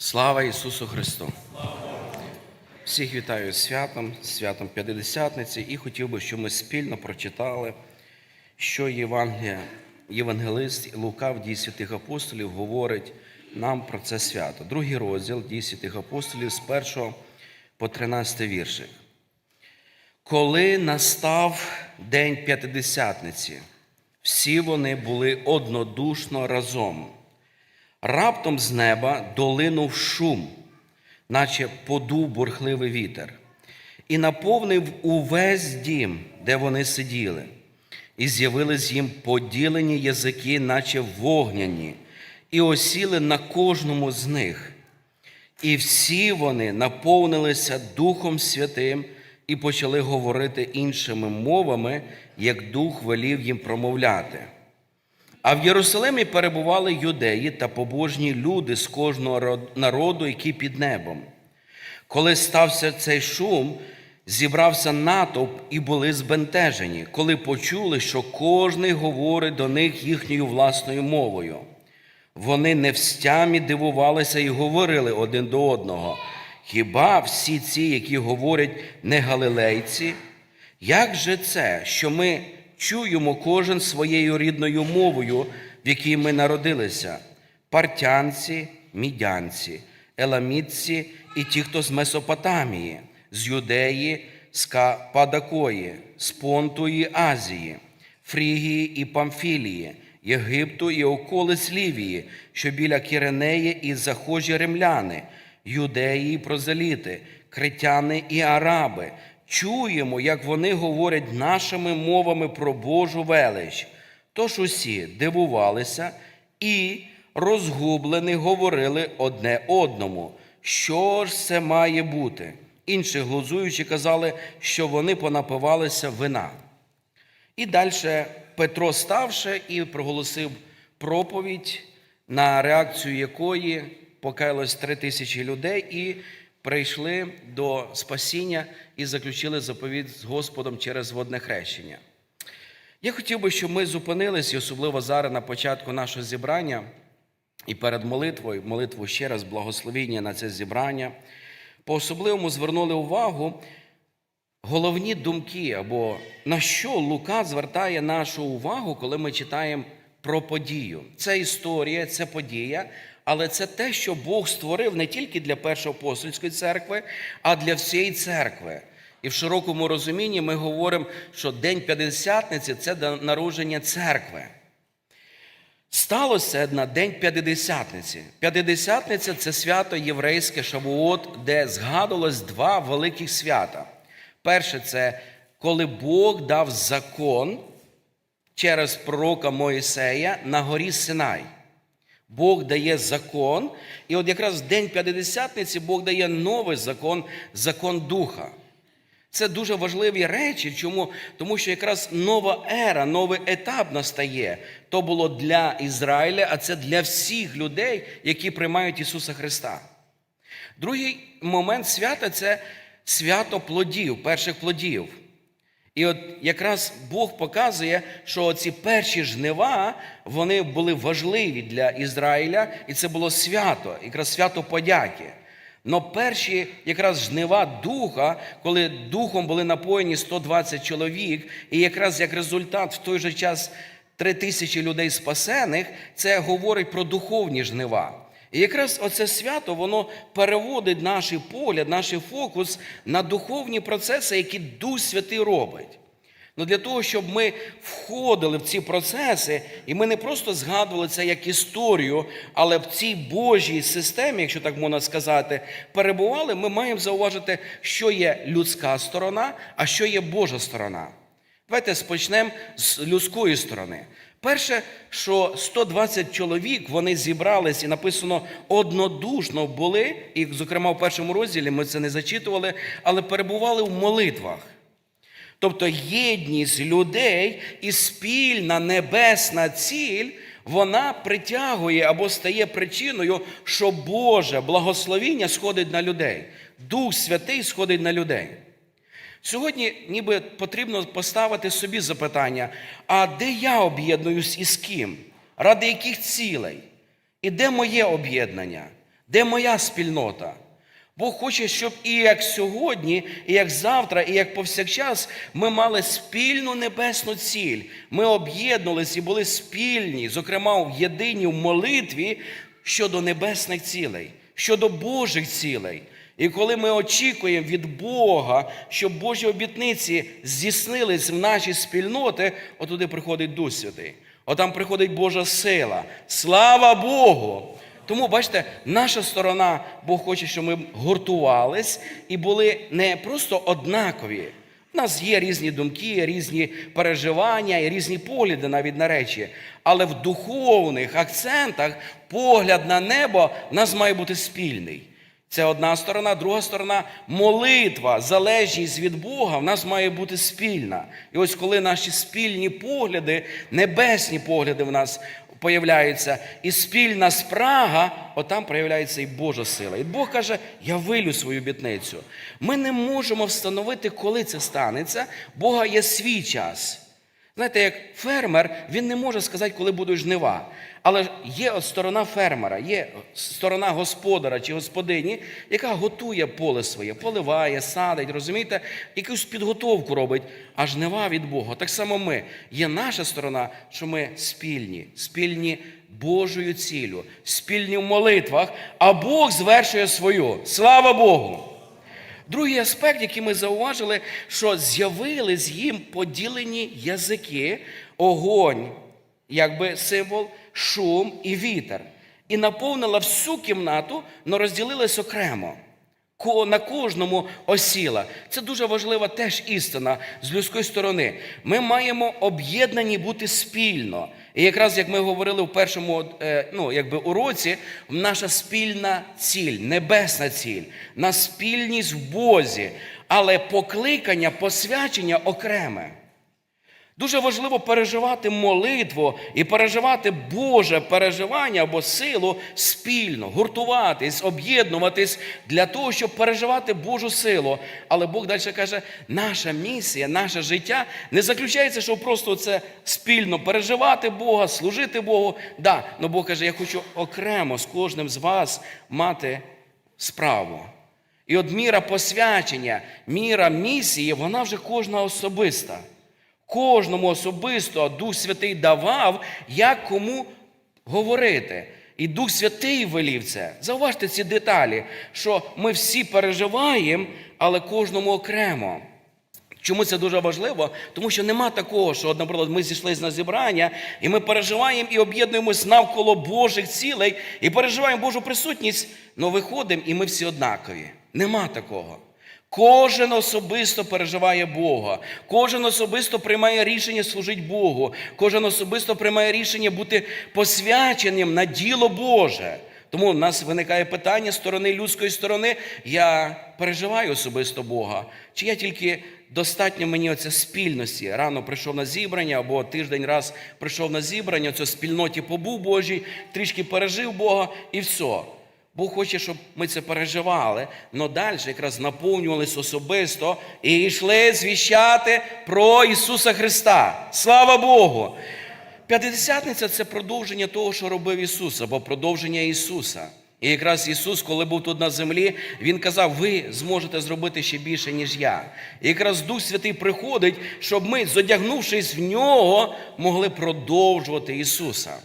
Слава Ісусу Христу! Всіх вітаю святом, святом П'ятидесятниці, і хотів би, щоб ми спільно прочитали, що Євангелист Лука в дії святих апостолів говорить нам про це свято. Другий розділ дії святих апостолів з 1 по 13 віршик. Коли настав день П'ятидесятниці, всі вони були однодушно разом. Раптом з неба долинув шум, наче подув бурхливий вітер, і наповнив увесь дім, де вони сиділи, і з'явились їм поділені язики, наче вогняні, і осіли на кожному з них. І всі вони наповнилися Духом Святим і почали говорити іншими мовами, як Дух велів їм промовляти. А в Єрусалимі перебували юдеї та побожні люди з кожного народу, які під небом. Коли стався цей шум, зібрався натовп і були збентежені, коли почули, що кожний говорить до них їхньою власною мовою. Вони не встямі дивувалися і говорили один до одного. Хіба всі ці, які говорять не галилейці? Як же це, що ми чуємо кожен своєю рідною мовою, в якій ми народилися? Партянці, мідянці, еламітці і ті, хто з Месопотамії, з Юдеї, з Кападакої, з Понту Азії, Фрігії і Памфілії, Єгипту і околиць Лівії, що біля Кіренеї і захожі римляни, юдеї і прозеліти, критяни і араби. Чуємо, як вони говорять нашими мовами про Божу велич. Тож усі дивувалися і розгублені говорили одне одному, що ж це має бути. Інші глузуючи казали, що вони понапивалися вина. І далі Петро ставши і проголосив проповідь, на реакцію якої покаялось три тисячі людей і прийшли до спасіння і заключили заповідь з Господом через водне хрещення. Я хотів би, щоб ми зупинились, і особливо зараз на початку нашого зібрання, і перед молитвою, молитву ще раз, благословіння на це зібрання, по-особливому звернули увагу головні думки, або на що Лука звертає нашу увагу, коли ми читаємо про подію. Це історія, це подія, але це те, що Бог створив не тільки для першої апостольської церкви, а для всієї церкви. І в широкому розумінні ми говоримо, що День П'ятдесятниці це народження церкви. Сталося на день П'ятидесятниці. П'ятидесятниця це свято єврейське Шавуот, де згадувалось два великих свята. Перше, це коли Бог дав закон через пророка Моїсея на горі Синай. Бог дає закон, і от якраз в день П'ятидесятниці Бог дає новий закон, закон Духа. Це дуже важливі речі. Чому? Тому що якраз нова ера, новий етап настає. То було для Ізраїля, а це для всіх людей, які приймають Ісуса Христа. Другий момент свята це свято плодів, перших плодів. І от якраз Бог показує, що ці перші жнива вони були важливі для Ізраїля, і це було свято, якраз свято подяки. Но перші якраз жнива духа, коли духом були напоєні 120 чоловік, і якраз як результат в той же час 3 тисячі людей спасених, це говорить про духовні жнива. І якраз оце свято воно переводить наш погляд, наш фокус на духовні процеси, які Дух Святий робить. Ну для того, щоб ми входили в ці процеси, і ми не просто згадували це як історію, але в цій Божій системі, якщо так можна сказати, перебували, ми маємо зауважити, що є людська сторона, а що є Божа сторона. Давайте спочнемо з людської сторони. Перше, що 120 чоловік вони зібрались і написано однодушно були, і, зокрема, в першому розділі ми це не зачитували, але перебували в молитвах. Тобто єдність людей і спільна небесна ціль, вона притягує або стає причиною, що Боже благословіння сходить на людей. Дух Святий сходить на людей. Сьогодні ніби потрібно поставити собі запитання: а де я об'єднуюсь і з ким? Ради яких цілей? І де моє об'єднання? Де моя спільнота? Бог хоче, щоб і як сьогодні, і як завтра, і як повсякчас ми мали спільну небесну ціль. Ми об'єднувалися і були спільні, зокрема в єдині в молитві щодо небесних цілей, щодо Божих цілей. І коли ми очікуємо від Бога, щоб Божі обітниці здійснились в наші спільноти, отуди приходить Дух Святий. Отам приходить Божа сила. Слава Богу! Тому, бачите, наша сторона, Бог хоче, щоб ми гуртувались і були не просто однакові. У нас є різні думки, різні переживання і різні погляди навіть на речі. Але в духовних акцентах погляд на небо в нас має бути спільний. Це одна сторона, друга сторона молитва, залежність від Бога в нас має бути спільна. І ось коли наші спільні погляди, небесні погляди в нас появляються, і спільна спрага, отам проявляється і Божа сила. І Бог каже: Я вилю свою обітницю. Ми не можемо встановити, коли це станеться. Бога є свій час. Знаєте, як фермер, він не може сказати, коли будуть жнива. Але є сторона фермера, є сторона господара чи господині, яка готує поле своє, поливає, садить, розумієте, якусь підготовку робить, а жнива від Бога. Так само ми. Є наша сторона, що ми спільні, спільні Божою ціллю, спільні в молитвах, а Бог звершує свою. Слава Богу! Другий аспект, який ми зауважили, що з'явились їм поділені язики, огонь, якби символ, шум і вітер. І наповнила всю кімнату, але розділилась окремо. На кожному осіла. Це дуже важлива теж істина з людської сторони. Ми маємо об'єднані бути спільно. І якраз як ми говорили в першому е, ну, якби, уроці, наша спільна ціль, небесна ціль, на спільність в Бозі, але покликання, посвячення окреме. Дуже важливо переживати молитву і переживати Боже переживання або силу спільно, гуртуватись, об'єднуватись для того, щоб переживати Божу силу. Але Бог далі каже, наша місія, наше життя не заключається, щоб просто це спільно переживати Бога, служити Богу. Да, але Бог каже, я хочу окремо з кожним з вас мати справу. І от міра посвячення, міра місії, вона вже кожна особиста. Кожному особисто Дух Святий давав, як кому говорити. І Дух Святий велів це. Зауважте ці деталі, що ми всі переживаємо, але кожному окремо. Чому це дуже важливо? Тому що нема такого, що, наприклад, ми зійшлися на зібрання, і ми переживаємо і об'єднуємось навколо Божих цілей, і переживаємо Божу присутність, але виходимо, і ми всі однакові. Нема такого. Кожен особисто переживає Бога, кожен особисто приймає рішення служити Богу, кожен особисто приймає рішення бути посвяченим на діло Боже. Тому в нас виникає питання сторони людської сторони. Я переживаю особисто Бога. Чи я тільки достатньо мені оця спільності? Рано прийшов на зібрання, або тиждень раз прийшов на зібрання, оце спільноті побув Божій, трішки пережив Бога і все. Бог хоче, щоб ми це переживали, але далі якраз наповнювалися особисто і йшли звіщати про Ісуса Христа. Слава Богу! П'ятидесятниця це продовження того, що робив Ісус, або продовження Ісуса. І якраз Ісус, коли був тут на землі, Він казав, ви зможете зробити ще більше, ніж я. І якраз Дух Святий приходить, щоб ми, зодягнувшись в нього, могли продовжувати Ісуса.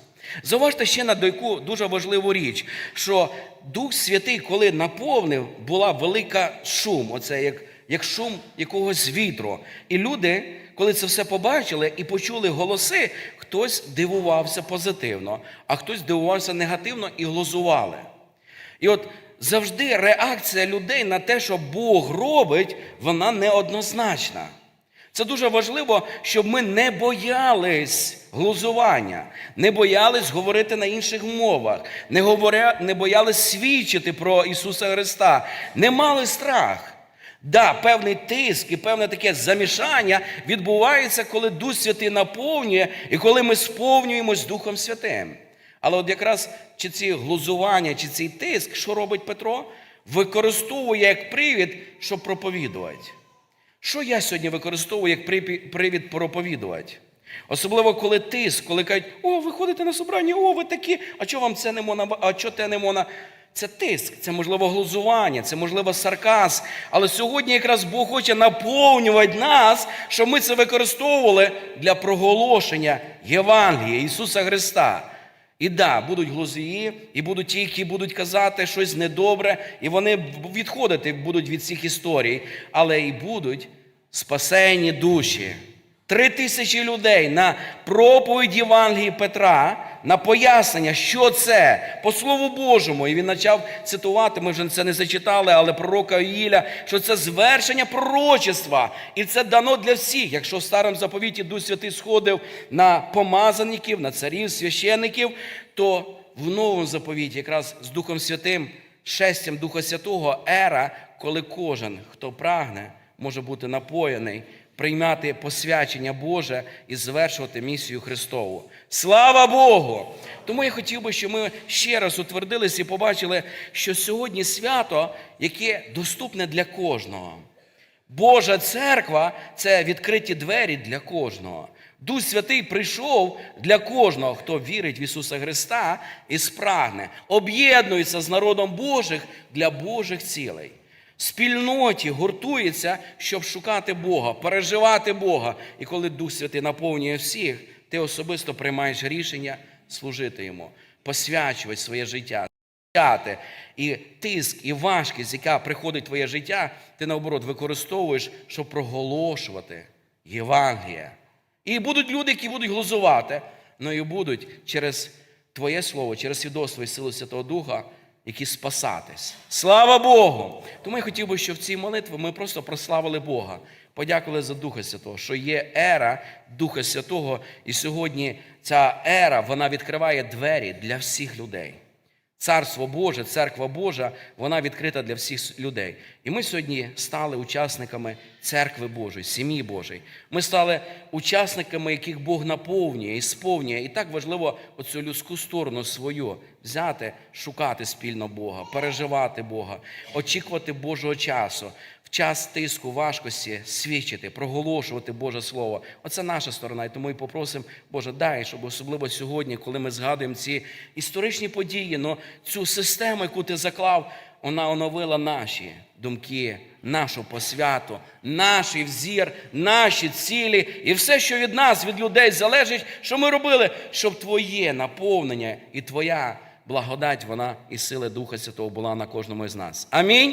Зауважте ще на дойку дуже важливу річ, що Дух Святий, коли наповнив, була велика шум, оце як, як шум якогось вітру. І люди, коли це все побачили і почули голоси, хтось дивувався позитивно, а хтось дивувався негативно і глузували. І от завжди реакція людей на те, що Бог робить, вона неоднозначна. Це дуже важливо, щоб ми не боялись глузування, не боялись говорити на інших мовах, не, говоря, не боялись свідчити про Ісуса Христа, не мали страх. Да, певний тиск і певне таке замішання відбувається, коли Дух Святий наповнює і коли ми сповнюємось Духом Святим. Але от якраз чи ці глузування, чи цей тиск, що робить Петро, використовує як привід, щоб проповідувати. Що я сьогодні використовую як привід проповідувати? Особливо коли тиск, коли кажуть, о, ви ходите на собрання, о, ви такі, а чого вам це не можна, а чого те не можна? це тиск, це можливо глузування, це можливо сарказм. Але сьогодні якраз Бог хоче наповнювати нас, щоб ми це використовували для проголошення Євангелія Ісуса Христа. І да, будуть глузії, і будуть ті, які будуть казати щось недобре, і вони відходити будуть від цих історій, але і будуть спасені душі. Три тисячі людей на проповідь Євангелії Петра, на пояснення, що це по Слову Божому. І він почав цитувати, ми вже це не зачитали, але пророка Іїля, що це звершення пророчества. І це дано для всіх. Якщо в старому заповіті Дух Святий сходив на помазаників, на царів, священників, то в новому заповіті, якраз з Духом Святим, шестям Духа Святого, ера, коли кожен, хто прагне, може бути напоєний, приймати посвячення Боже і звершувати місію Христову. Слава Богу! Тому я хотів би, щоб ми ще раз утвердилися і побачили, що сьогодні свято, яке доступне для кожного. Божа церква це відкриті двері для кожного. Дух Святий прийшов для кожного, хто вірить в Ісуса Христа і спрагне, об'єднується з народом Божих для Божих цілей. Спільноті гуртується, щоб шукати Бога, переживати Бога. І коли Дух Святий наповнює всіх, ти особисто приймаєш рішення служити йому, посвячувати своє життя. І тиск, і важкість, яка приходить в твоє життя, ти наоборот використовуєш, щоб проголошувати Євангелія. І будуть люди, які будуть глузувати, але і будуть через Твоє слово, через свідоцтво і силу Святого Духа, які спасатись. Слава Богу! Тому я хотів би, щоб в цій молитві ми просто прославили Бога, подякували за Духа Святого, що є ера Духа Святого, і сьогодні ця ера вона відкриває двері для всіх людей. Царство Боже, церква Божа, вона відкрита для всіх людей. І ми сьогодні стали учасниками церкви Божої, сім'ї Божої. Ми стали учасниками, яких Бог наповнює і сповнює. І так важливо оцю людську сторону свою взяти, шукати спільно Бога, переживати Бога, очікувати Божого часу. В час тиску, важкості свідчити, проголошувати Боже Слово. Оце наша сторона. І тому і попросимо, Боже, дай, щоб особливо сьогодні, коли ми згадуємо ці історичні події, но цю систему, яку ти заклав, вона оновила наші думки, нашу посвяту, наш взір, наші цілі і все, що від нас, від людей залежить, що ми робили, щоб Твоє наповнення і Твоя благодать, вона і сила Духа Святого була на кожному із нас. Амінь.